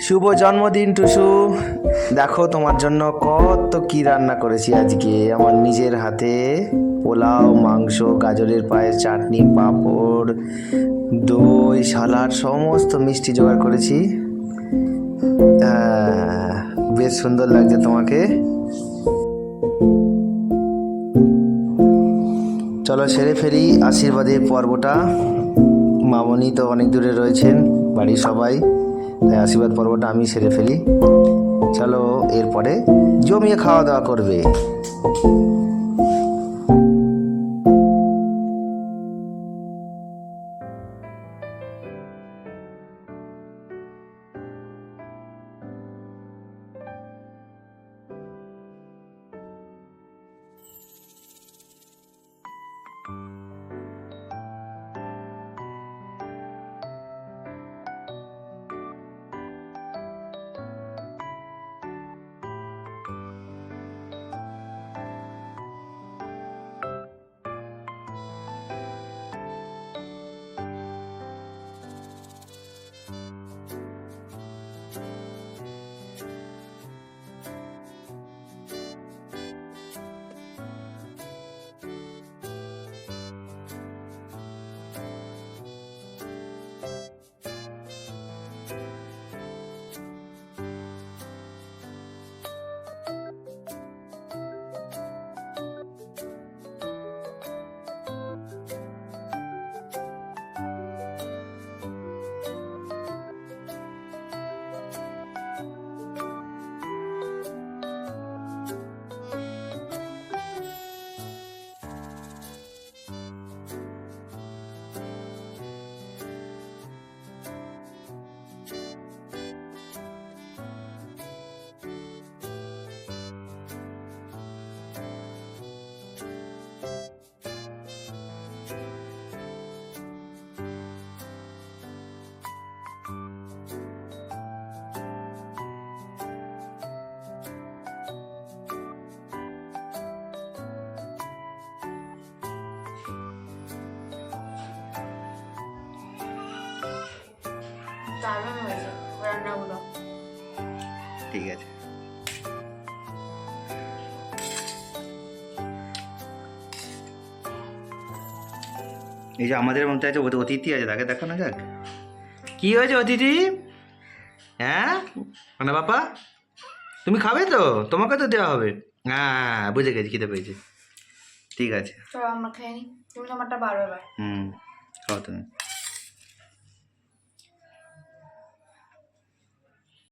শুভ জন্মদিন, টুসু। দেখো, তোমার জন্য কত কি রান্না করেছি আজকে। আমার নিজের হাতে পোলাও, মাংস, গাজরের পায়ের চাটনি, পাঁপড়, দই, সালাড, সমস্ত মিষ্টি জোগাড় করেছি। বেশ সুন্দর লাগছে তোমাকে। চলো, সেরে ফেরি। আশীর্বাদের পর্বটা। মামনি তো অনেক দূরে রয়েছেন। বাড়ির সবাই তাই আশীর্বাদ পর্বটা আমি সেরে ফেলি। চলো এরপরে জমিয়ে খাওয়া দাওয়া করবে। দারুণ হয়েছে রান্নাগুলো ঠিক আছে। এই যে আমাদের মধ্যে আছে অতিথি আছে তাকে দেখানো যাক। কি হয়েছে অতিথি? হ্যাঁ? মানে বাবা তুমি খাবে তো? তোমাকে তো দেওয়া হবে। হ্যাঁ বুঝে গেছি খিদে পেয়েছি। ঠিক আছে। আমরা খেয়ে নিই। তুমি তোমারটা বারো এবার। হুম খাও তুমি।